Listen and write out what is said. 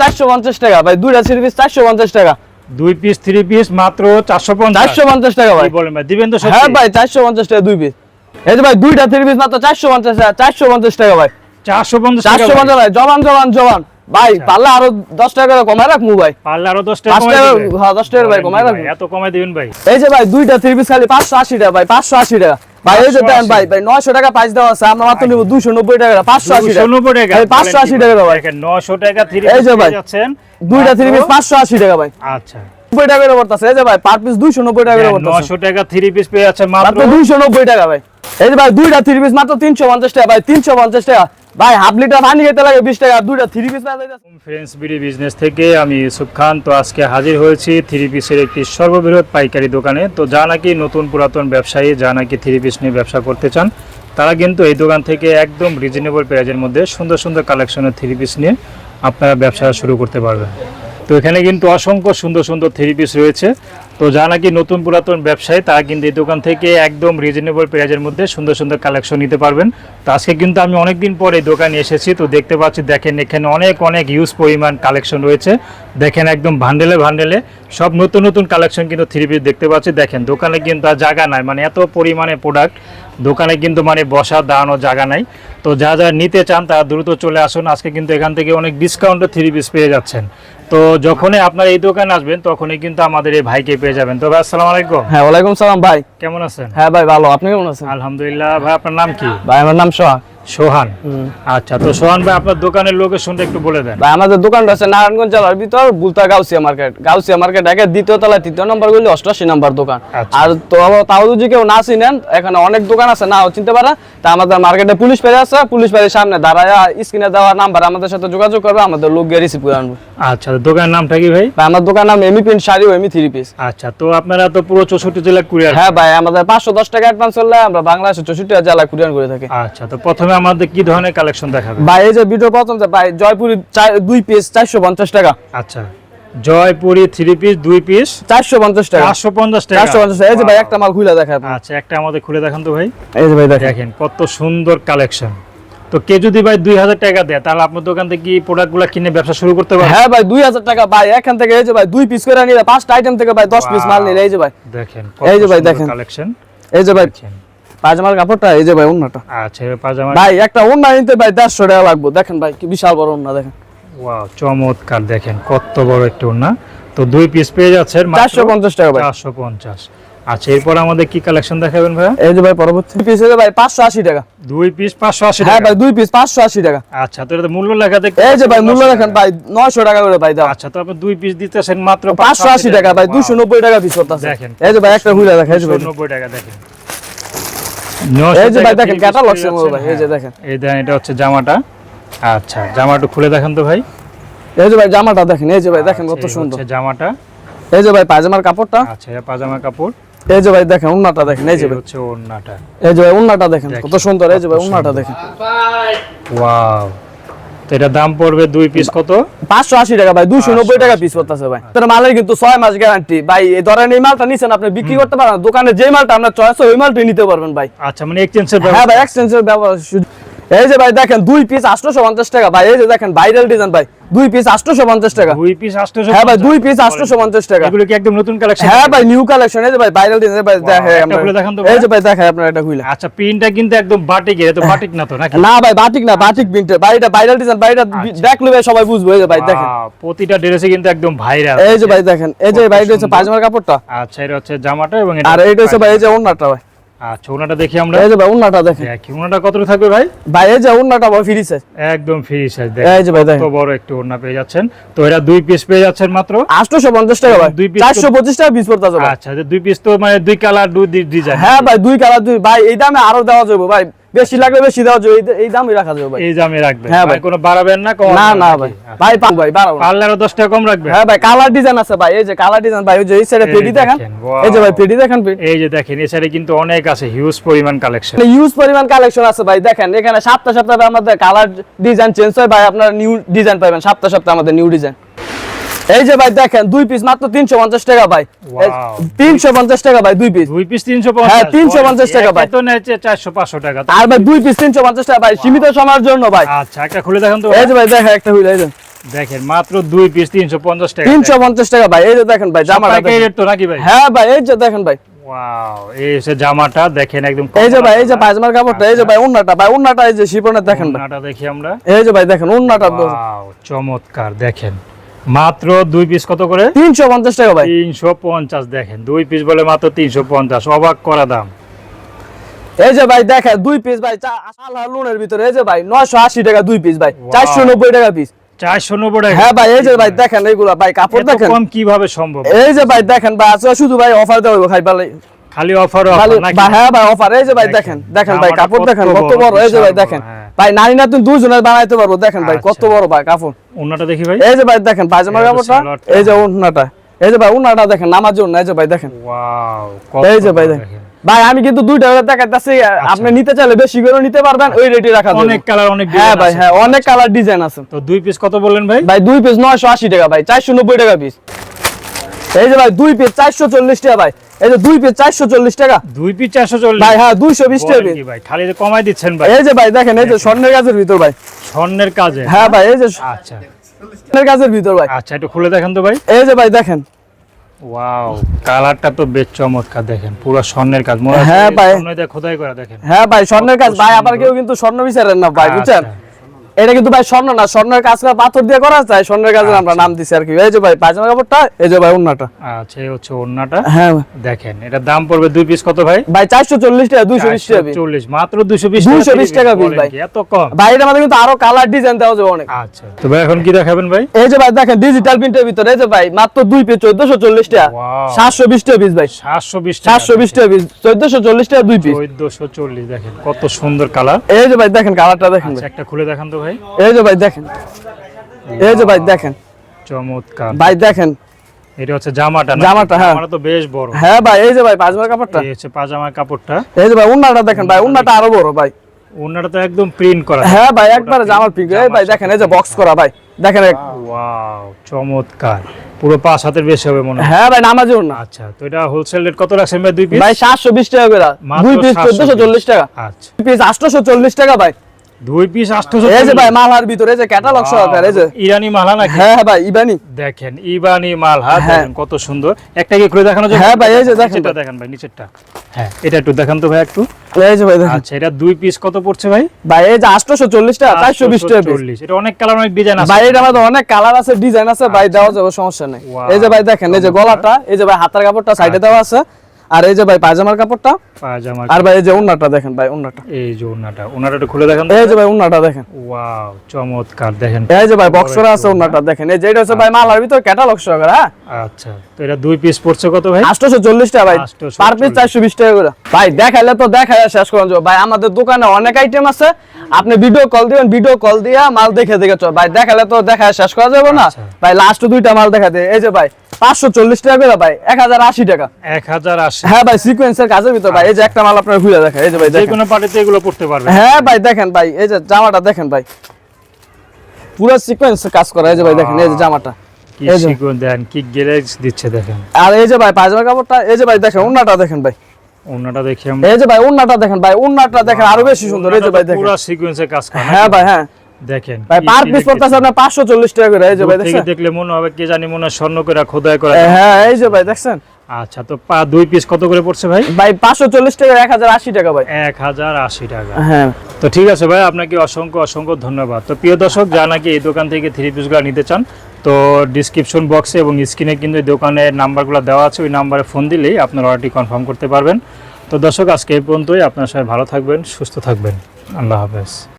চারশো পঞ্চাশ টাকা ভাই। দুইটা থ্রি পিস চারশো পঞ্চাশ টাকা। দুই পিস থ্রি পিস মাত্র চারশো পঞ্চাশ। চারশো পঞ্চাশ টাকা ভাই। বলেন ভাই? দিবেন তো হ্যাঁ ভাই চারশো পঞ্চাশ টাকা দুই পিস এই ভাই দুইটা থ্রি পিস মাত্র চারশো পঞ্চাশ টাকা চারশো পঞ্চাশ টাকা ভাই। চারশো পঞ্চাশ চারশো পঞ্চাশ ভাই। জবান জবান জবান। ভাই আচ্ছা। পারলে আরও দশ টাকা করে কমায় রাখব ভাই। পারলে আরও দশ টাকা হ্যাঁ দশ টাকা ভাই কমায় রাখব। এত কমায় দিবেন ভাই। এই যে ভাই দুইটা থ্রি পিস খালি পাঁচশো আশি টাকা ভাই পাঁচশো আশি টাকা। ভাই এই যে দেন ভাই ভাই নয়শো টাকা পাইস দেওয়া আছে আমরা মাত্র নিবো দুশো নব্বই টাকা পাঁচশো আশি টাকা। 290 টাকা। ভাই, 580 টাকা ভাই। দেখেন 900 টাকা থ্রি এই যে ভাই, দুইটা থ্রি পিস পাঁচশো আশি টাকা ভাই। আচ্ছা। টাকা করে পড়তেছে এই যে ভাই পার পিস দুইশো নব্বই টাকা করে পড়তেছে। 900 টাকা থ্রি পিস পেয়ে যাচ্ছে মাত্র মাত্র দুইশো নব্বই টাকা ভাই। এই যে ভাই দুইটা থ্রি পিস মাত্র তিনশো পঞ্চাশ টাকা ভাই তিনশো পঞ্চাশ টাকা। ভাই, হাফ লিটার পানি খেতে লাগে, বিশ টাকা, দুইটা three piece friends BD business থেকে আমি ইউসুফ খান। তো আজকে হাজির হয়েছি থ্রি পিসের একটি সর্ববৃহৎ পাইকারি দোকানে। তো যা নাকি নতুন পুরাতন ব্যবসায়ী, যা নাকি থ্রি পিস নিয়ে ব্যবসা করতে চান, তারা কিন্তু এই দোকান থেকে একদম রিজনেবল প্রাইজের মধ্যে সুন্দর সুন্দর কালেকশনের থ্রি পিস নিয়ে আপনারা ব্যবসা শুরু করতে পারবেন। তো এখানে কিন্তু অসংখ্য সুন্দর সুন্দর থ্রি পিস রয়েছে। তো যা নাকি নতুন পুরাতন ব্যবসায়ী, তারা কিন্তু এই দোকান থেকে একদম রিজনেবল প্রাইজের মধ্যে সুন্দর সুন্দর কালেকশন নিতে পারবেন। তো আজকে কিন্তু আমি অনেকদিন পরে এই দোকানে এসেছি, তো দেখতে পাচ্ছি, দেখেন এখানে অনেক অনেক ইউজ পরিমাণ কালেকশন রয়েছে। দেখেন একদম ভান্ডেলে ভান্ডেলে সব নতুন নতুন কালেকশন কিন্তু থ্রি পিস দেখতে পাচ্ছি। দেখেন, দোকানে কিন্তু আর জায়গা নাই মানে এত পরিমাণে প্রোডাক্ট দোকানে কিন্তু মানে বসা দাঁড়ানোর জায়গা নাই। তো যা যা নিতে চান, তারা দ্রুত চলে আসুন। আজকে কিন্তু এখান থেকে অনেক ডিসকাউন্টে থ্রি পিস পেয়ে যাচ্ছেন। তো যখনই আপনারা এই দোকানে আসবেন, তখনই কিন্তু আমাদের এই ভাইকে পেয়ে যাবেন। তো ভাই আসসালামু আলাইকুম। হ্যাঁ ওয়ালাইকুম সালাম ভাই। কেমন আছেন? হ্যাঁ ভাই ভালো। আপনি কেমন আছেন? আলহামদুলিল্লাহ ভাই আপনার নাম কি? ভাই আমার নাম সোহাগ সোহান? আচ্ছা তো সোহান ভাই আপনার দোকানের লোকেশনটা একটু বলে দেন। ভাই আমাদের দোকানটা আছে নারায়ণগঞ্জ জেলার ভিতর বুলতা গাউসিয়া মার্কেট গাউসিয়া মার্কেট একের দ্বিতীয় তলায় তৃতীয় নম্বর গুলি অষ্টআশি নম্বর দোকান। আচ্ছা। আর তো তাও যদি কেউ না চিনেন এখানে অনেক দোকান আছে চিনতে পারে তা আমাদের মার্কেটে পুলিশ পেরে আছে পুলিশ পেরের সামনে দাঁড়ায় স্ক্রিনে দেওয়া নাম্বার আমাদের সাথে যোগাযোগ করবে আমাদের লোক গিয়ে রিসিভ করে আনব। আচ্ছা দোকানের নামটা কি ভাই? ভাই আমার দোকান নাম এমি প্রিন্ট শাড়ি ও এমি থ্রি পিস আচ্ছা তো আপনারা তো পুরো চৌষট্টি জেলা কুরিয়ার। হ্যাঁ ভাই আমাদের পাঁচশো দশ টাকা অ্যাডভান্স করলে আমরা বাংলাদেশের চৌষট্টি জেলায় কুরিয়ান করে থাকি। আচ্ছা তো প্রথমে আমাদের কি ধরনের কালেকশন দেখাবে ভাই এই যে ভিডিও প্রথম যে ভাই জয়পুরি দুই পিস চারশো পঞ্চাশ টাকা। আচ্ছা। জয়পুরি থ্রি পিস দুই পিস চারশো পঞ্চাশ টাকা। চারশো পঞ্চাশ টাকা? চারশো পঞ্চাশ এই যে ভাই একটা মাল খুলে আচ্ছা একটা আমাদের খুলে দেখান তো ভাই। এই যে ভাই দেখেন। কত সুন্দর কালেকশন তো কে যদি ভাই দুই হাজার টাকা দেয় তাহলে আপনার দোকান থেকে কি প্রোডাক্টগুলো কিনে ব্যবসা শুরু করতে পারবে? হ্যাঁ ভাই দুই হাজার টাকা। ভাই এখান থেকে এই যে ভাই দুই পিস করে নিলে পাঁচটা আইটেম থেকে ভাই দশ পিস মাল নিলে এই যে ভাই। দেখেন এই যে ভাই দেখেন। কালেকশন এই যে ভাই পাজামার কাপড়টা এই যে ভাই অন্যটা আচ্ছা পাজামা ভাই একটা অন্য নিতে ভাই দেড়শো টাকা লাগবে। দেখেন ভাই কি বিশাল বড় অন্য দেখেন। ওয়াও চমৎকার দেখেন কত বড় একটা ওড়না তো দুই পিস পেয়ে যাচ্ছেন চারশো পঞ্চাশ টাকা ভাই। চারশো পঞ্চাশ। আচ্ছা এরপর আমাদের কি কালেকশন দেখাবেন ভাই এই যে ভাই পরবর্তী পিস এই ভাই পাঁচশো আশি টাকা। দুই পিস পাঁচশো আশি হ্যাঁ টাকা। ভাই দুই পিস পাঁচশো আশি টাকা। আচ্ছা তো এটা মূল্য লেখা দেখতে এই যে ভাই মূল্য 900 দেখেন ভাই নয়শো টাকা করে ভাই দাও। আচ্ছা তো আপনি দুই পিস দিতেছেন মাত্র পাঁচশো আশি টাকা ভাই দুশো নব্বই টাকা পিস করতেছে। দেখেন। এই যে ভাই একটা হুইলা দেখা এই যে ভাই। নব্বই টাকা দেখেন। এই যে ভাই দেখেন ক্যাটালগ পেয়ে ভাই এই যে হ্যাঁ। দেখেন। এই দেখেন এটা হচ্ছে জামাটা। আচ্ছা জামাটা খুলে দেখেন তো ভাই। এই যে ভাই জামাটা দেখেন এই যে ভাই দেখেন আচ্ছা, কত সুন্দর। জামাটা। এই যে ভাই পায়জামার কাপড়টা। আচ্ছা এটা কাপড়। এই যে ভাই দেখেন উন্নাটা দেখেন এই যে ভাই। হচ্ছে ওড়নাটা। এই যে ভাই উন্নাটা দেখেন দেখেন, কত সুন্দর এই যে ভাই উন্নাটা দেখেন। ওয়াও। তো এটা দাম পড়বে দুই পিস কত? পাঁচশো আশি টাকা ভাই দুশো নব্বই টাকা পিস করতেছে ভাই। তার মালের কিন্তু ছয় মাস গ্যারান্টি ভাই এই ধরেন এই মালটা নিছেন আপনি বিক্রি করতে পারেন দোকানে যে মালটা আপনার চয়েস ওই মালটাই নিতে পারবেন ভাই। আচ্ছা মানে এক্সচেঞ্জের হ্যাঁ ভাই এক্সচেঞ্জের ব্যবহার এই যে ভাই দেখেন দুই পিস আটশোশো পঞ্চাশ টাকা। ভাই এই যে দেখেন ভাইরাল ডিজাইন ভাই। দুই পিস আটশোশো পঞ্চাশ টাকা। দুই পিস 850 হ্যাঁ ভাই দুই পিস আটশোশো পঞ্চাশ টাকা। এগুলো কি একদম নতুন কালেকশন হ্যাঁ ভাই নিউ কালেকশন এই যে ভাই ভাইরাল ডিজাইন ভাই দেখান তো এই যে ভাই। আপনার এটা খুলে। আচ্ছা প্রিন্টটা কিন্তু একদম বাটিক এর তো বাটিক না তো নাকি? না ভাই বাটিক না বাটিক প্রিন্টের ভাই এটা ভাইরাল ডিজাইন ভাই এটা দেখলে ভাই সবাই বুঝবে এই যে ভাই দেখেন। প্রতিটা ড্রেসে কিন্তু একদম ভাইরাল এই যে ভাই দেখেন। এই যে ভাই এটা হচ্ছে। পায়জামার কাপড়টা। আচ্ছা এটা হচ্ছে জামাটা এবং এটা আর এইটা হচ্ছে ভাই এই যে ওন্নাটা ভাই। আচ্ছা ওনাটা দেখি আমরা। এই যে ভাই দেখেন। দেখি ওনাটা কতটুকু থাকবে ভাই? ভাই এই যে ভাই ফ্রি সাইজ একদম ফ্রি সাইজ এই যে ভাই কত বড় একটা পেয়ে যাচ্ছেন। তো এরা দুই পিস পেয়ে যাচ্ছেন মাত্র? আটশোশো পঞ্চাশ টাকা ভাই। দুই piece তো- চারশো পঁচিশ টাকা পিস আচ্ছা যে দুই পিস তো মানে দুই কালার দুই ডিজাইন হ্যাঁ ভাই দুই কালার দুই ভাই এই দামে আরও দেওয়া যাবে ভাই। বেশি লাগলে বেশি দেওয়া যাবে। এই- দামই রাখা যাবে ভাই। এই দামে রাখবেন হ্যাঁ ভাই। কোনো বাড়াবেন না কমাবেন না না ভাই। আচ্ছা। ভাই পাবো ভাই বাড়াবো না। পারলে আরও দশ টাকা কম রাখবেন হ্যাঁ ভাই কালার ডিজাইন আছে ভাই। এই যে কালার ডিজাইন ভাই ওই যে এই সাইডে পেডি দেখেন। দেখেন, এই যে ভাই পেডি দেখেন এই যে দেখেন এই সাইডে কিন্তু অনেক আছে হিউজ পরিমাণ কালেকশন হিউজ পরিমাণ কালেকশন আছে ভাই দেখেন এখানে সপ্তাহ সপ্তাহে আমাদের কালার ডিজাইন চেঞ্জ হয় ভাই আপনারা নিউ ডিজাইন পাবেন সপ্তাহ সপ্তাহে আমাদের নিউ ডিজাইন এই যে ভাই দেখেন দুই পিস মাত্র তিনশো পঞ্চাশ টাকা ভাই তিনশো পঞ্চাশ টাকা ভাই দুই পিস দুই পিস তিনশো হ্যাঁ, 350 টাকা ভাই। তো চারশো পাঁচশো টাকা আর ভাই দুই পিস তিনশো পঞ্চাশ টাকা ভাই সীমিত সময়ের জন্য ভাই আচ্ছা একটা খুলে দেখেন তো এই যে ভাই দেখেন একটা এই যে দেখেন মাত্র দুই পিস তিনশো পঞ্চাশ টাকা তিনশো পঞ্চাশ টাকা ভাই এই যে দেখেন ভাই পাইকারি রেট তো নাকি ভাই হ্যাঁ ভাই এই যে দেখেন ভাই এই জামাটা দেখেন একদম এই যে ভাই এই যে পায়জামার কাপড়টা এই যে ভাই উন্নাটা ভাই উন্নাটা এই যে শিপনের দেখেন ভাই দেখি আমরা এই যে ভাই দেখেন উন্নাটা চমৎকার দেখেন মাত্র দুই পিস কত করে? তিনশো পঞ্চাশ টাকা ভাই। তিনশো পঞ্চাশ দেখেন দুই পিস বলে মাত্র তিনশো পঞ্চাশ অবাক করা দাম। এই যে ভাই দেখেন দুই পিস ভাই আলহা ভিতরে এই যে ভাই নয়শো আশি টাকা দুই পিস ভাই চারশো নব্বই টাকা পিস চারশো নব্বই টাকা হ্যাঁ ভাই এই যে ভাই দেখেন এইগুলা ভাই কাপড় দেখেন। কম কীভাবে সম্ভব? এই যে ভাই দেখেন ভাই আজকে শুধু ভাই অফার দেওয়া হবে খাই পালে খালি অফার খালি নাকি? ভাই হ্যাঁ ভাই অফার এই যে ভাই দেখেন, দেখেন দেখেন ভাই কাপড় দেখেন কত বড়, এই যে ভাই দেখেন। ভাই নারী না তুমি দুজনের বানাইতে পারব। দেখেন ভাই কত আচ্ছা। বড় ভাই কাপড় ওনাটা দেখি ভাই। এই যে ভাই দেখেন পায়জামার কাপড়টা এই যে উন্নাটা। এই যে ভাই উন্নাটা দেখেন নামার জন্য এই যে ভাই দেখেন। ওয়াও এই যে ভাই দেখেন। ভাই আমি কিন্তু দুইটা দেখাইতেছি আপনি নিতে চাইলে বেশি করে নিতে পারবেন ওই রেটে রাখা। অনেক কালার অনেক হ্যাঁ ভাই হ্যাঁ অনেক কালার ডিজাইন আছে। তো দুই পিস কত বললেন ভাই? ভাই দুই পিস নয়শো আশি টাকা ভাই চারশো নব্বই টাকা পিস এই যে ভাই দুই পিস চারশো চল্লিশ টাকা ভাই। এই যে দুই পিস চারশো চল্লিশ টাকা। দুই পিস চারশো চল্লিশ। ভাই হ্যাঁ দুইশো বিশ টাকা ভাই খালি কমাই দিচ্ছেন ভাই। এই যে ভাই দেখেন এই যে স্বর্ণের ভিতর ভাই। স্বর্ণের কাজে। হ্যাঁ ভাই এই যে আচ্ছা। স্বর্ণের গাছের ভিতর ভাই। আচ্ছা একটু খুলে দেখেন তো ভাই। এই যে ভাই দেখেন। ওয়াও কালারটা তো বেশ চমৎকার দেখেন পুরো স্বর্ণের কাজ। হ্যাঁ ভাই। খোদাই করা দেখেন। হ্যাঁ ভাই স্বর্ণের কাজ। ভাই আবার কেউ কিন্তু স্বর্ণ বিচারেন না ভাই বুঝছেন? আচ্ছা। এটা কিন্তু ভাই স্বর্ণ না স্বর্ণের কাজ করা পাথর দিয়ে করা যায় স্বর্ণের কাজে আমরা আচ্ছা। নাম দিছি আর কি। এই যে ভাই পায়জামা কাপড়টা এই যে ভাই উন্নাটা আচ্ছা এই হচ্ছে ওড়নাটা হ্যাঁ। দেখেন এটার দাম পড়বে দুই পিস কত ভাই? ভাই চারশো চল্লিশ টাকা দুইশো বিশ টাকা piece। চল্লিশ মাত্র দুশো বিশ 220 টাকা piece ভাই। এত কম? ভাই এটার মধ্যে কিন্তু আরও কালার ডিজাইন দেওয়া যাবে অনেক। আচ্ছা তো ভাই এখন কি দেখাবেন ভাই? এই যে ভাই দেখেন ডিজিটাল প্রিন্টের ভিতরে এই যে ভাই মাত্র দুই পিস চোদ্দশো চল্লিশ টাকা। Wow. সাতশো বিশ টাকা পিস ভাই। সাতশো বিশ সাতশো বিশ টাকা পিস চোদ্দশো চল্লিশ টাকা দুই পিস চোদ্দশো চল্লিশ দেখেন কত সুন্দর কালার এই যে ভাই দেখেন কালারটা দেখেন আচ্ছা একটা খুলে দেখান তো ভাই। এই যে ভাই দেখেন। এই যে ভাই দেখেন। চমৎকার। ভাই দেখেন। এটা হচ্ছে জামাটা না? জামাটা, হ্যাঁ। তো বেশ বড়। হ্যাঁ ভাই এই যে ভাই পাঁচবার কাপড়টা। এই হচ্ছে পাজামার কাপড়টা। এই যে ভাই উন্নাটা দেখেন ভাই উন্নাটা আরও বড় ভাই। ওনাটা তো একদম প্রিন্ট করা। হ্যাঁ ভাই একবারে জামার পিক এই ভাই দেখেন এই যে বক্স করা ভাই। দেখেন ওয়াও চমৎকার। পুরো পাঁচ হাতের বেশি হবে মনে হয়। হ্যাঁ ভাই নামাজি উন্না আচ্ছা তো এটা হোলসেল রেট কত রাখছেন ভাই দুই পিস ভাই সাতশো বিশ টাকা করে। দুই পিস 720 চোদ্দশো চল্লিশ টাকা। আচ্ছা। পিস আটশোশো চল্লিশ টাকা ভাই। দুই পিস আটশোশো এই যে ভাই মালহার ভিতরে এই যে ক্যাটালগ সহকার এই যে। ইরানি মালহা নাকি? হ্যাঁ হ্যাঁ ভাই ইবানি। দেখেন ইবানি মালহা হ্যাঁ। দেখেন কত সুন্দর। একটা কি করে দেখানো যাবে হ্যাঁ ভাই, এই যে দেখেন ভাই। দেখেন ভাই নিচেরটা। হ্যাঁ এটা একটু দেখান তো ভাই একটু। এই যে ভাই দেখেন। আচ্ছা এটা দুই পিস কত পড়ছে ভাই? ভাই এই যে আটশোশো চল্লিশ টাকা চারশো বিশ টাকা piece। 840 এটা অনেক কালার অনেক ডিজাইন আছে। ভাই এটা আমাদের অনেক কালার আছে ডিজাইন আছে ভাই দেওয়া যাবে সমস্যা নেই. এই যে ভাই দেখেন এই যে গলাটা এই যে ভাই হাতের কাপড়টা সাইডে দেওয়া আছে। আর এই যে ভাই পায়জামার কাপড়টা? পায়জামা আর ভাই এই যে ওন্নাটা দেখেন ভাই ওন্নাটা এই যে ওন্নাটা ওন্নাটা একটু খুলে দেখেন এই যে ভাই ওন্নাটা দেখেন। ওয়াও চমৎকার দেখেন। এই যে ভাই বক্সরা আছে ওন্নাটা দেখেন। এই যে এটা হচ্ছে ভাই মালার ভিতর ক্যাটালগ সহকারে হ্যাঁ? আচ্ছা তো এটা দুই পিস পড়ছে কত ভাই? 840 টাকা ভাই পার পিস 420 টাকা করে। ভাই দেখাইলে তো দেখায় শেষ করুন যাও ভাই আমাদের দোকানে অনেক আইটেম আছে। আপনি ভিডিও কল দিবেন ভিডিও কল দিয়া মাল দেখে দেখে চল। ভাই দেখাইলে তো দেখায় শেষ করা যাবে না। আচ্ছা। ভাই লাস্ট দুইটা মাল দেখাতে এই যে ভাই 540 টাকা করে ভাই 1080 টাকা। 1080 আসে হ্যাঁ ভাই সিকোয়েন্সের কাজের ভিতর ভাই এই যে একটা মাল আপনার এই যে ভাই পার্টিতে এগুলো পড়তে পারবে হ্যাঁ ভাই দেখেন ভাই এই যে জামাটা দেখেন ভাই পুরো সিকোয়েন্স কাজ করা এই যে ভাই দেখেন এই যে জামাটা কি সিকোয়েন্স দেন কি দিচ্ছে দেখেন আর এই যে ভাই পাজামা কাপড়টা এই যে ভাই দেখেন ওন্নাটা দেখেন ভাই ওন্নাটা দেখি আমরা এই যে ভাই ওন্নাটা দেখেন ভাই ওন্নাটা দেখেন আরও বেশি সুন্দর এই যে ভাই দেখেন পুরো সিকোয়েন্সে কাজ করা হ্যাঁ ভাই হ্যাঁ দেখেন ভাই পার পিস পড়তাছে আপনার 540 টাকা করে এই যে ভাই দেখেন দেখলে মনে হবে কে জানি মনে স্বর্ণ করে খোদাই করে হ্যাঁ এই যে ভাই দেখছেন আচ্ছা তো পা দুই পিস কত করে পড়ছে ভাই? ভাই পাঁচশো চল্লিশ টাকা এক হাজার আশি টাকা ভাই। এক হাজার আশি টাকা। হ্যাঁ। তো ঠিক আছে ভাই আপনাকে অসংখ্য অসংখ্য ধন্যবাদ। তো প্রিয় দর্শক যারা নাকি এই দোকান থেকে থ্রি পিসগুলো নিতে চান তো ডিসক্রিপশন বক্সে এবং স্ক্রিনে কিন্তু এই দোকানের নাম্বারগুলো দেওয়া আছে ওই নাম্বারে ফোন দিলেই আপনার অর্ডারটি কনফার্ম করতে পারবেন। তো দর্শক আজকে এই পর্যন্তই। আপনার সবাই ভালো থাকবেন সুস্থ থাকবেন। আল্লাহ হাফেজ।